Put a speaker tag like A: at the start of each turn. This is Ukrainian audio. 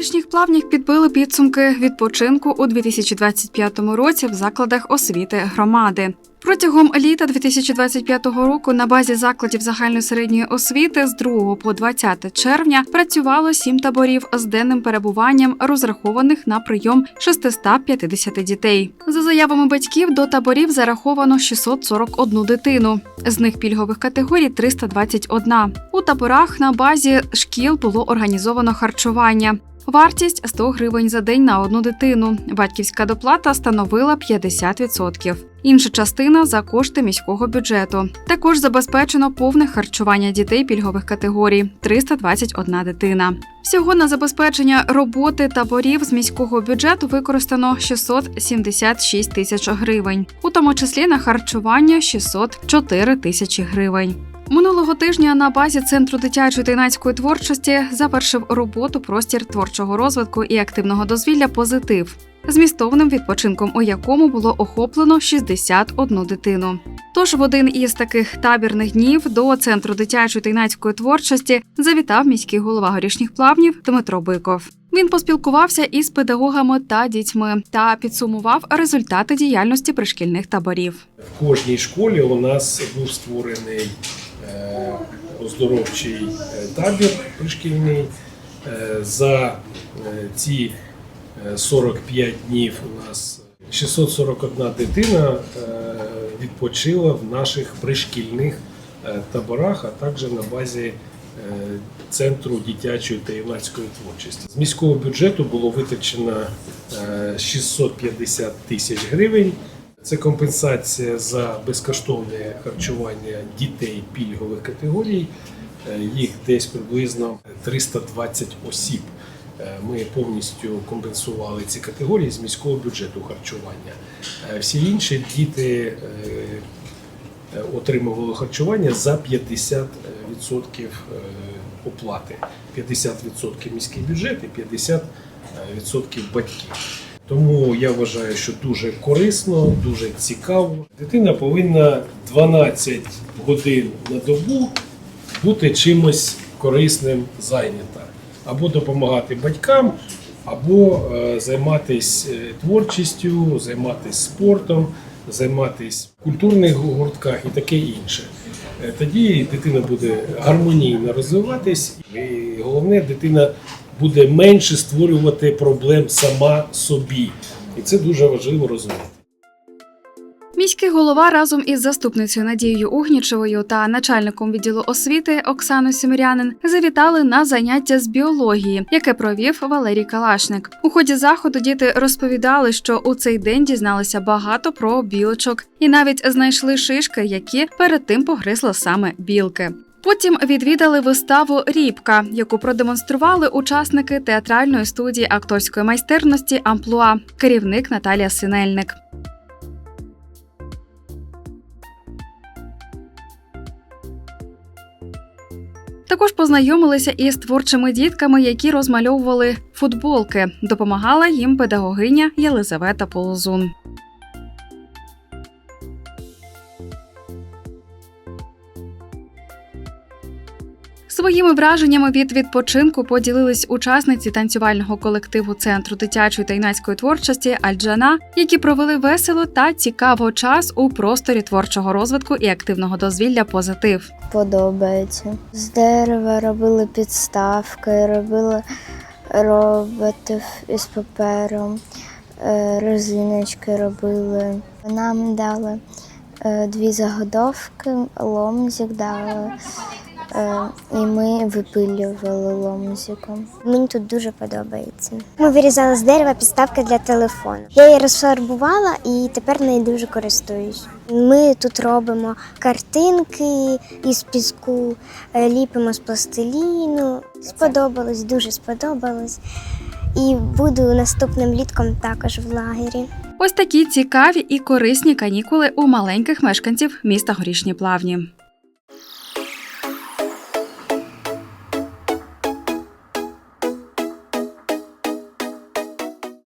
A: горішніх плавнях підбили підсумки відпочинку у 2025 році в закладах освіти громади. Протягом літа 2025 року на базі закладів загальної середньої освіти з 2 по 20 червня працювало сім таборів з денним перебуванням, розрахованих на прийом 650 дітей. За заявами батьків до таборів зараховано 641 дитину. З них пільгових категорій 321. У таборах на базі шкіл було організовано харчування. Вартість 100 гривень за день на одну дитину. Батьківська доплата становила 50%. Інша частина за кошти міського бюджету. Також забезпечено повне харчування дітей пільгових категорій 321 дитина. Всього на забезпечення роботи таборів з міського бюджету використано 676 тисяч гривень, у тому числі на харчування 604 тисячі гривень. Минулого тижня на базі центру дитячої та юнацької творчості завершив роботу простір творчого розвитку і активного дозвілля позитив. Змістовним відпочинком, у якому було охоплено 61 дитину. Тож в один із таких табірних днів до центру дитячої та юнацької творчості завітав міський голова горішніх плавнів Дмитро Биков. Він поспілкувався із педагогами та дітьми та підсумував результати діяльності пришкільних таборів.
B: В кожній школі у нас був створений оздоровчий е, табір пришкільний. Е, За е, ці е, 45 днів у нас 641 дитина е, відпочила в наших пришкільних е, таборах, а також на базі е, Центру дитячої та юнацької творчості. З міського бюджету було витрачено е, 650 тисяч гривень. Це компенсація за безкоштовне харчування дітей пільгових категорій. Е, Їх десь приблизно 320 осіб. Е, Ми повністю компенсували ці категорії з міського бюджету харчування. Е, Всі інші діти отримували харчування за 50% е, оплати. 50% міський бюджет і 50% батьків. Тому я вважаю, що дуже корисно, дуже цікаво. Дитина повинна 12 годин на добу бути чимось корисним зайнята. Або допомагати батькам, або е, займатися творчістю, займатися спортом, займатися в культурних гуртках і таке інше. Е, Тоді дитина буде гармонійно розвиватись, і головне, дитина буде менше створювати проблем сама собі. І це дуже важливо розуміти.
A: Міський голова разом із заступницею Надією Угнічевою та начальником відділу освіти Оксаною Сімірянин завітали на заняття з біології, яке провів Валерій Калашник. У ході заходу діти розповідали, що у цей день дізналися багато про білочок і навіть знайшли шишки, які перед тим погризли саме білки. Потім відвідали виставу Рібка, яку продемонстрували учасники театральної студії акторської майстерності Амплуа, керівник Наталія Синельник. Також познайомилися із творчими дітками, які розмальовували футболки. Допомагала їм педагогиня Єлизавета Полозун. Своїми враженнями від відпочинку поділились учасниці танцювального колективу центру дитячої та юнацької творчості Альджана, які провели весело та цікаво час у просторі творчого розвитку і активного дозвілля позитив.
C: подобається. З дерева робили підставки, робили роботів із папером, е, резиночки робили. Нам дали е, дві заготовки, ломзик дали. Е, І ми випилювали ломзиком. Мені тут дуже подобається.
D: Ми вирізали з дерева підставки для телефону. Я її розфарбувала і тепер нею дуже користуюсь. Ми тут робимо картинки із піску, е, ліпимо з пластиліну. Сподобалось, дуже сподобалось. І буду наступним літком також в лагері.
A: Ось такі цікаві і корисні канікули у маленьких мешканців міста Горішні Плавні.